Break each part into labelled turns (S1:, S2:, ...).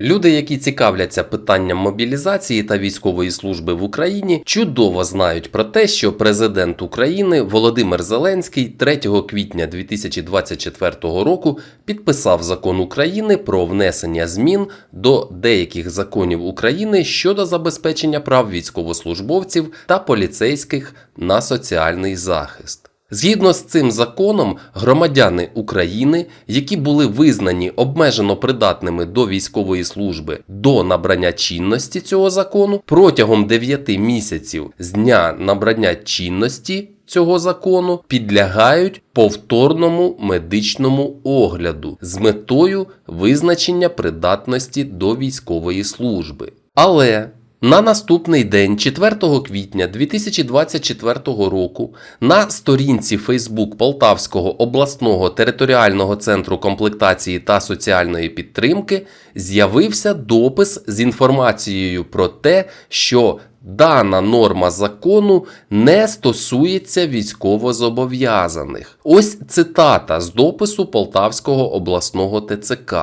S1: Люди, які цікавляться питанням мобілізації та військової служби в Україні, чудово знають про те, що президент України Володимир Зеленський 3 квітня 2024 року підписав закон України про внесення змін до деяких законів України щодо забезпечення прав військовослужбовців та поліцейських на соціальний захист. Згідно з цим законом, громадяни України, які були визнані обмежено придатними до військової служби до набрання чинності цього закону, протягом 9 місяців з дня набрання чинності цього закону підлягають повторному медичному огляду з метою визначення придатності до військової служби. Але на наступний день, 4 квітня 2024 року, на сторінці Фейсбук Полтавського обласного територіального центру комплектації та соціальної підтримки з'явився допис з інформацією про те, що дана норма закону не стосується військовозобов'язаних. Ось цитата з допису Полтавського обласного ТЦК.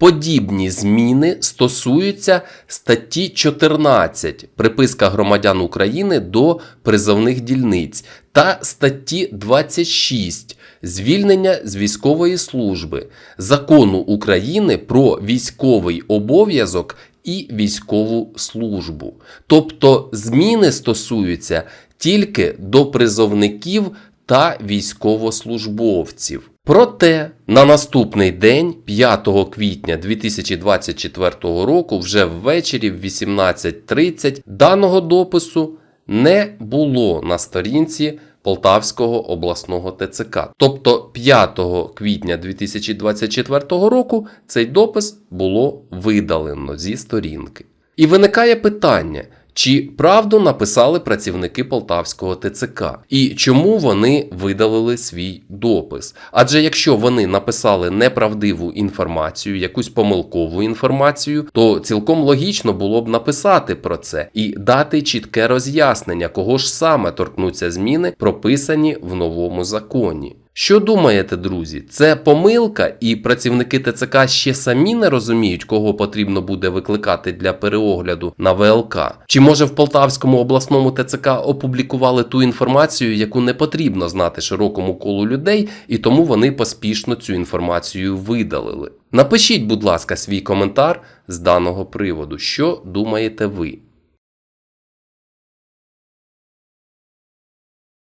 S1: Подібні зміни стосуються статті 14 приписка громадян України до призовних дільниць та статті 26 звільнення з військової служби закону України про військовий обов'язок і військову службу. Тобто зміни стосуються тільки до призовників та військовослужбовців. Проте на наступний день, 5 квітня 2024 року, вже ввечері в 18.30 даного допису не було на сторінці Полтавського обласного ТЦК. Тобто 5 квітня 2024 року цей допис було видалено зі сторінки. І виникає питання. Чи правду написали працівники Полтавського ТЦК? І чому вони видалили свій допис? Адже якщо вони написали неправдиву інформацію, якусь помилкову інформацію, то цілком логічно було б написати про це і дати чітке роз'яснення, кого ж саме торкнуться зміни, прописані в новому законі. Що думаєте, друзі? Це помилка, і працівники ТЦК ще самі не розуміють, кого потрібно буде викликати для переогляду на ВЛК? Чи може в Полтавському обласному ТЦК опублікували ту інформацію, яку не потрібно знати широкому колу людей, і тому вони поспішно цю інформацію видалили? Напишіть, будь ласка, свій коментар з даного приводу. Що думаєте ви?